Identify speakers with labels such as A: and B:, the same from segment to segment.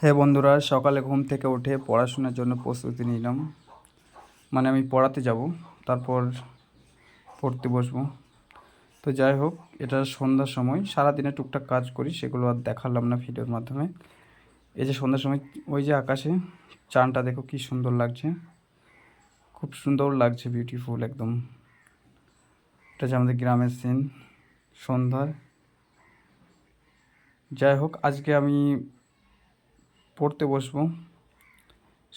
A: হ্যাঁ বন্ধুরা, সকালে ঘুম থেকে উঠে পড়াশোনার জন্য প্রস্তুতি নিলাম। মানে আমি পড়াতে যাব, তারপর পড়তে বসবো। তো যাই হোক, এটা সন্ধ্যার সময়, সারাদিনে টুকটাক কাজ করি, সেগুলো আর দেখালাম না ভিডিওর মাধ্যমে। এই যে সন্ধ্যার সময়, ওই যে আকাশে, চানটা দেখো কি সুন্দর লাগছে। খুব সুন্দর লাগছে বিউটিফুল একদম। এটা হচ্ছে আমাদের গ্রামের সিন সন্ধ্যার। যাই হোক, আজকে আমি পড়তে বসবো।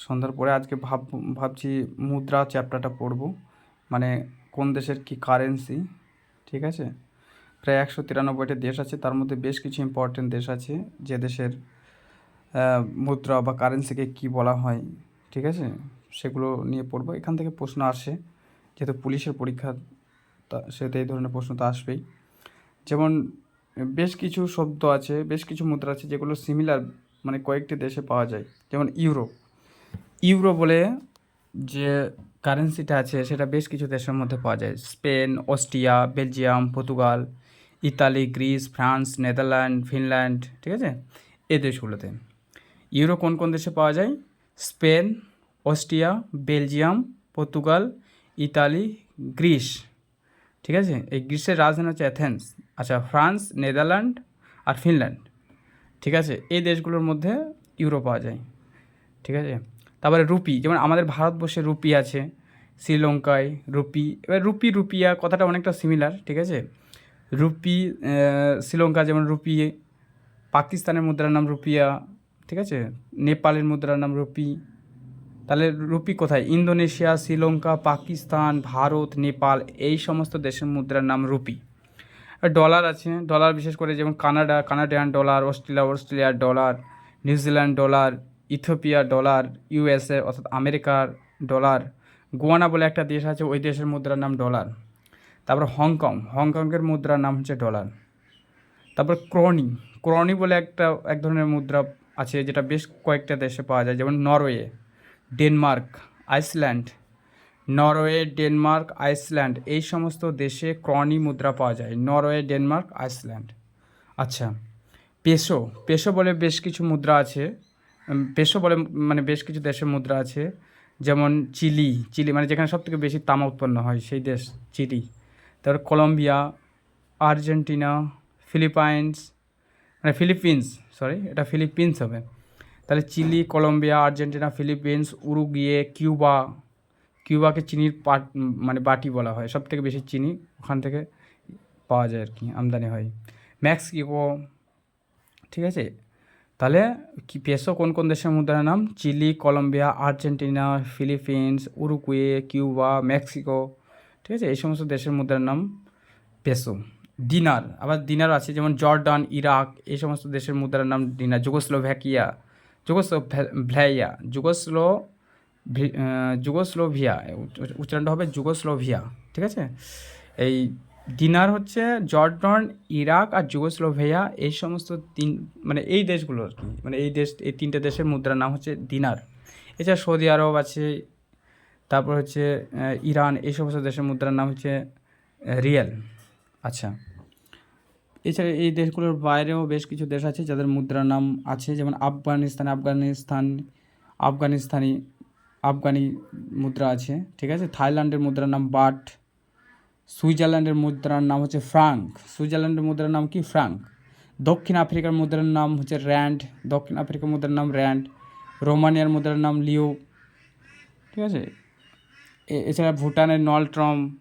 A: সন্ধ্যার পরে আজকে ভাব, ভাবছি মুদ্রা চ্যাপ্টারটা পড়ব। মানে কোন দেশের কি কারেন্সি ঠিক আছে? প্রায় একশো তিরানব্বইটা দেশ আছে, তার মধ্যে বেশ কিছু ইম্পর্টেন্ট দেশ আছে, যে দেশের মুদ্রা বা কারেন্সিকে কি বলা হয়, ঠিক আছে? সেগুলো নিয়ে পড়ব। এখান থেকে প্রশ্ন আসে, যেহেতু পুলিশের পরীক্ষা, তা সেতে এই ধরনের প্রশ্ন তো আসবেই। যেমন, বেশ কিছু শব্দ আছে, বেশ কিছু মুদ্রা আছে, যেগুলো সিমিলার মানে কয়েকটি দেশে পাওয়া যায়, যেমন ইউরো ইউরো বলে যে কারেন্সিটা আছে, সেটা বেশ কিছু দেশের মধ্যে পাওয়া যায়। Spain, Austria, Belgium, Portugal, Italy, Greece, France, Netherland, Finland, ঠিক আছে? এ দেশগুলোতে। ইউরো কোন কোন দেশে পাওয়া যায়? Spain, Austria, Belgium, Portugal, Italy, Greece, ঠিক আছে? এই গ্রিসের রাজধানী হচ্ছে অ্যাথেন্স। আচ্ছা ফ্রান্স, নেদারল্যান্ড আর ফিনল্যান্ড। ঠিক আছে? এই দেশগুলোর মধ্যে ইউরো পাওয়া যায়। ঠিক আছে? তারপরে রুপি, যেমন আমাদের ভারতবর্ষে রুপি আছে, শ্রীলঙ্কায় রুপি, এবার রুপি, রুপিয়া কথাটা অনেকটা সিমিলার ঠিক আছে? রুপি শ্রীলঙ্কা যেমন রুপি, পাকিস্তানের মুদ্রার নাম রুপিয়া, ঠিক আছে? নেপালের মুদ্রার নাম রুপি। তাহলে রুপি কোথায়? ইন্দোনেশিয়া, শ্রীলঙ্কা, পাকিস্তান, ভারত, নেপাল, এই সমস্ত দেশের মুদ্রার নাম রুপি। ডলার আছে। ডলার বিশেষ করে যেমন কানাডা, কানাডিয়ান ডলার অস্ট্রেলিয়া অস্ট্রেলিয়ার dollar New Zealand dollar Ethiopia dollar USA অর্থাৎ আমেরিকার ডলার গোয়ানা বলে একটা দেশ আছে, ওই দেশের মুদ্রার নাম ডলার তারপর হংকং হংকংয়ের মুদ্রার নাম হচ্ছে ডলার তারপর ক্রনি ক্রনি বলে একটা, এক ধরনের মুদ্রা আছে, যেটা বেশ কয়েকটা দেশে পাওয়া যায়, যেমন Norway Denmark Iceland Norway, Denmark, Iceland এই সমস্ত দেশে ক্রনি মুদ্রা পাওয়া যায়। Norway, Denmark, Iceland. আচ্ছা পেসো পেশো বলে বেশ কিছু মুদ্রা আছে। পেশো বলে মানে বেশ কিছু দেশের মুদ্রা আছে। যেমন চিলি। চিলি মানে যেখানে সবথেকে বেশি তামা উৎপন্ন হয়, সেই দেশ চিলি। তারপর কলম্বিয়া, আর্জেন্টিনা, ফিলিপাইন্স মানে ফিলিপিন্স সরি এটা ফিলিপিন্স হবে। তাহলে Chile, Colombia, Argentina, Philippines, Uruguay, Cuba কিউবাকে চিনির পাট মানে বাটি বলা হয় সব থেকে বেশি চিনি ওখান থেকে পাওয়া যায় আর কি, আমদানি হয়। মেক্সিকো ঠিক আছে? তাহলে কি পেসো কোন কোন দেশের মুদ্রার নাম? Chile, Colombia, Argentina, Philippines, Uruguay, Cuba, Mexico, ঠিক আছে? এই সমস্ত দেশের মুদ্রার নাম পেসো। দিনার আবার দিনার আছে যেমন জর্ডান, ইরাক, এই সমস্ত দেশের মুদ্রার নাম দিনার যুগোস্লোভ্যাকিয়া যুগোস্লো ভ্লাইয়া যুগোস্লো যুগোস্লোভিয়া উচ্চ- উচ্চারণটা হবে যুগোস্লোভিয়া, ঠিক আছে? এই দিনার হচ্ছে জর্ডন, ইরাক আর যুগোস্লোভিয়া, এই সমস্ত তিন মানে এই দেশগুলো আর কি মানে এই দেশ, এই তিনটে দেশের মুদ্রার নাম হচ্ছে দিনার এছাড়া সৌদি আরব আছে, তারপর হচ্ছে ইরান, এই সমস্ত দেশের মুদ্রার নাম হচ্ছে রিয়াল। আচ্ছা এছাড়া এই দেশগুলোর বাইরেও বেশ কিছু দেশ আছে যাদের মুদ্রার নাম আছে, যেমন আফগানিস্তান আফগানিস্তান, আফগানিস্তানি আফগানি মুদ্রা আছে, ঠিক আছে? থাইল্যান্ডের মুদ্রার নাম বাট, সুইজারল্যান্ডের মুদ্রার নাম হচ্ছে ফ্রাঙ্ক। সুইজারল্যান্ডের মুদ্রার নাম কি? ফ্রাঙ্ক। দক্ষিণ আফ্রিকার মুদ্রার নাম হচ্ছে র্যান্ড। দক্ষিণ আফ্রিকার মুদ্রার নাম র্যান্ড। রোমানিয়ার মুদ্রার নাম লিও। ঠিক আছে? এছাড়া ভুটানের নলট্রম।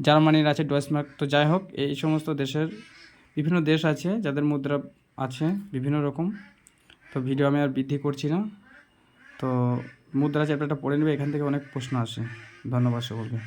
A: জার্মানির আছে ডয়েসমার্ক। তো যাই হোক, এই সমস্ত দেশের বিভিন্ন দেশ আছে, যাদের মুদ্রা আছে বিভিন্ন রকম। তো ভিডিও আমি আর বৃদ্ধি করছি না। তো মুদ্রা চ্যাপ্টারটা পড়ে নেবে এখান থেকে অনেক প্রশ্ন আসে। ধন্যবাদ সকলকে।